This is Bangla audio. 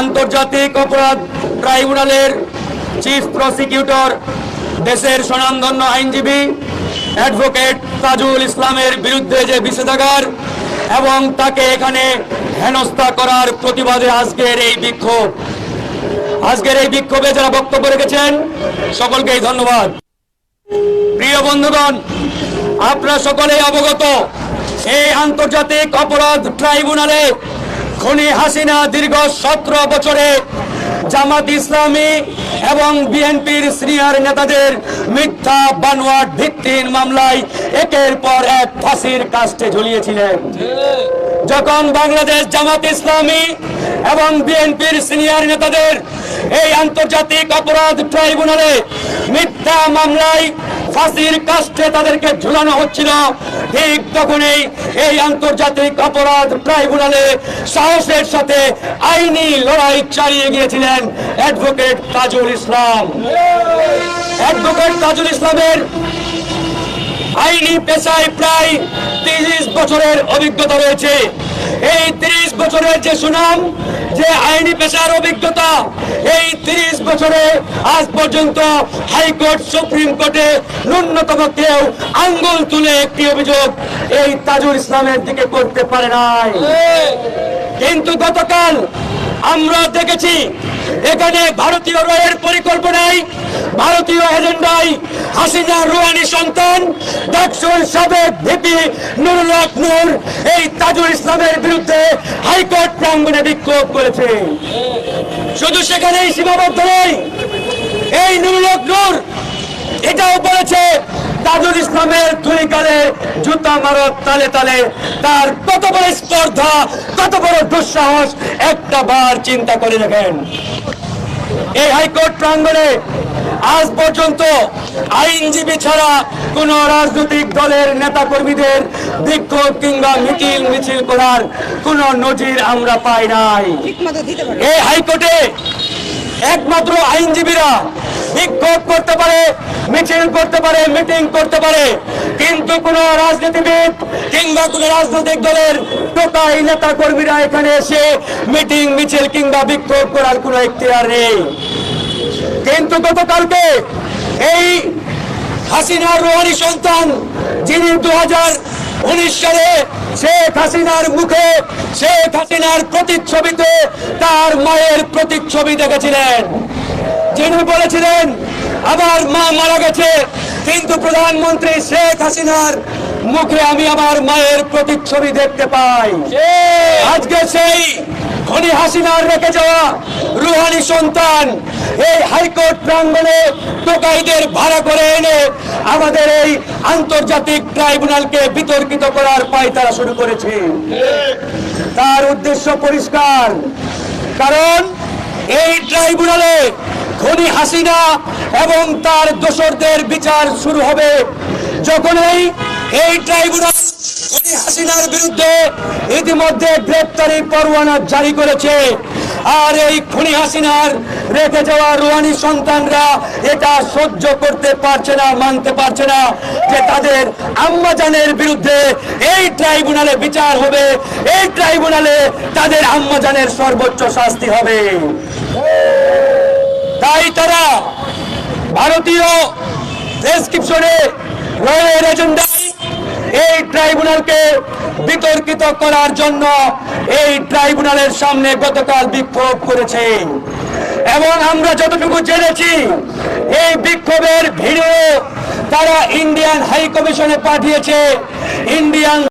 আন্তর্জাতিক অপরাধ ট্রাইব্যুনালের চিফ প্রসিকিউটর, দেশের স্বনামধন্য আইনজীবী অ্যাডভোকেট তাজুল ইসলামের বিরুদ্ধে যে বিষেধাগার এবং তাকে এখানে হেনস্থা করার প্রতিবাদে আজকের এই বিক্ষোভ। আজকের এই বিক্ষোভে যারা বক্তব্য রেখেছেন, সকলকেই ধন্যবাদ। প্রিয় বন্ধুগণ, আপনারা সকলেই অবগত, এই আন্তর্জাতিক অপরাধ ট্রাইব্যুনালে খনি হাসিনা দীর্ঘ সতেরো বছরে জামাত ইসলামী এবং বিএনপির সিনিয়র নেতাদের মিথ্যা বানোয়াট ভিত্তিহীন মামলায় একের পর এক ফাঁসির কাস্টে ঝুলিয়েছিলেন। যখন বাংলাদেশ জামাত ইসলামী এবং বিএনপির সিনিয়র নেতাদের এই আন্তর্জাতিক অপরাধ ট্রাইব্যুনালে মিথ্যা মামলায় ফাঁসির কাস্টে তাদেরকে ঝুলানো হচ্ছিল। ঠিক তখনই এই আন্তর্জাতিক অপরাধ ট্রাইব্যুনালে সাহসের সাথে আইনি লড়াই চালিয়ে গিয়েছিলেন অ্যাডভোকেট তাজুল ইসলাম। অ্যাডভোকেট তাজুল ইসলামের আইনি পেশায় প্রায় তিরিশ বছরের অভিজ্ঞতা রয়েছে। এই তিরিশ বছরের যে সুনাম যে আইনি পেশার অভিজ্ঞতা এই তিরিশ বছরে আজ পর্যন্ত হাইকোর্ট, সুপ্রিম কোর্টে ন্যূনতম কেউ আঙ্গুল তুলে একটি অভিযোগ এই তাজুল ইসলামের দিকে করতে পারে নাই। কিন্তু গতকাল আমরা দেখেছি, এখানে ভারতীয় রয়ের পরিকল্পনায় ভারতীয় এজেন্ডায় হাসিনা রুহানি সন্তান, ডাকসুর সাবেক ভিপি নুরুল নূর এই তাজুল ইসলামের বিরুদ্ধে হাইকোর্ট প্রাঙ্গনে বিক্ষোভ করেছে। শুধু সেখানেই সীমাবদ্ধ নয়, এই নুরুল নূর এটাও বলেছে, তাজুল ইসলামের ধুলিকালে জুতা মারত তালে তালে তার কত বড় স্পর্ধা, কত বড় দুঃসাহস, একটা বার চিন্তা করে দেখেন। এই হাইকোর্ট প্রাঙ্গণে আজ পর্যন্ত আইনজীবী ছাড়া কোন রাজনৈতিক দলের নেতা কর্মীদের বিক্ষোভ কিংবা মিছিল মিছিল করার কোন নজির আমরা পাই নাই। এই হাইকোর্টে একমাত্র আইনজীবীরা বিক্ষোভ করতে পারে, মিছিল করতে পারে, মিটিং করতে পারে, কিন্তু কোন রাজনীতিবিদ কিংবা কোন রাজনৈতিক দলের টোকাই নেতা কর্মীরা এখানে এসে মিটিং, মিছিল কিংবা বিক্ষোভ করার কোনো ইখতিয়ার নেই। কিন্তু গতকালকে এই হাসিনা রোহানি সন্তান যিনি দু হাজার উনিশ সালে শেখ হাসিনার মুখে শেখ হাসিনার প্রতিচ্ছবিতে তার মায়ের প্রতিচ্ছবি দেখেছিলেন। যিনি বলেছিলেন আমার মা মারা গেছে কিন্তু প্রধানমন্ত্রী শেখ হাসিনার মুখে আমি আমার মায়ের প্রতিচ্ছবি দেখতে পাই। আজকে সেই খনি হাসিনার রেখে যাওয়া রুহানি সন্তান এই হাইকোর্ট প্রাঙ্গণে টোকাইদের ভাড়া করে এনে আমাদের এই আন্তর্জাতিক ট্রাইব্যুনালকে বিতর্কিত করার পায়তারা শুরু করেছে। তার উদ্দেশ্য পরিষ্কার। কারণ এই ট্রাইব্যুনালে খনি হাসিনা এবং তার দোসরদের বিচার শুরু হবে। যখনই এই ট্রাইব্যুনাল হাসিনার বিরুদ্ধে ইতিমধ্যে গ্রেপ্তারি পরোয়ানা জারি করেছে। আর এই খুনি হাসিনার রেখে যাওয়া রুহানি সন্তানরা এটা সহ্য করতে পারছে না, মানতে পারছে না যে তাদের আম্মাজানের বিরুদ্ধে এই ট্রাইব্যুনালে বিচার হবে, এই ট্রাইব্যুনালে তাদের আম্মাজানের সর্বোচ্চ শাস্তি হবে। তাই তারা ভারতীয় প্রেসক্রিপশনে রয়ের এজেন্ডায় এই ট্রাইব্যুনালকে বিতর্কিত করার জন্য এই ট্রাইব্যুনালের সামনে গতকাল বিক্ষোভ করেছে। এবং আমরা যতটুকু জেনেছি, এই বিক্ষোভের ভিডিও তারা ইন্ডিয়ান হাই কমিশনে পাঠিয়েছে। ইন্ডিয়ান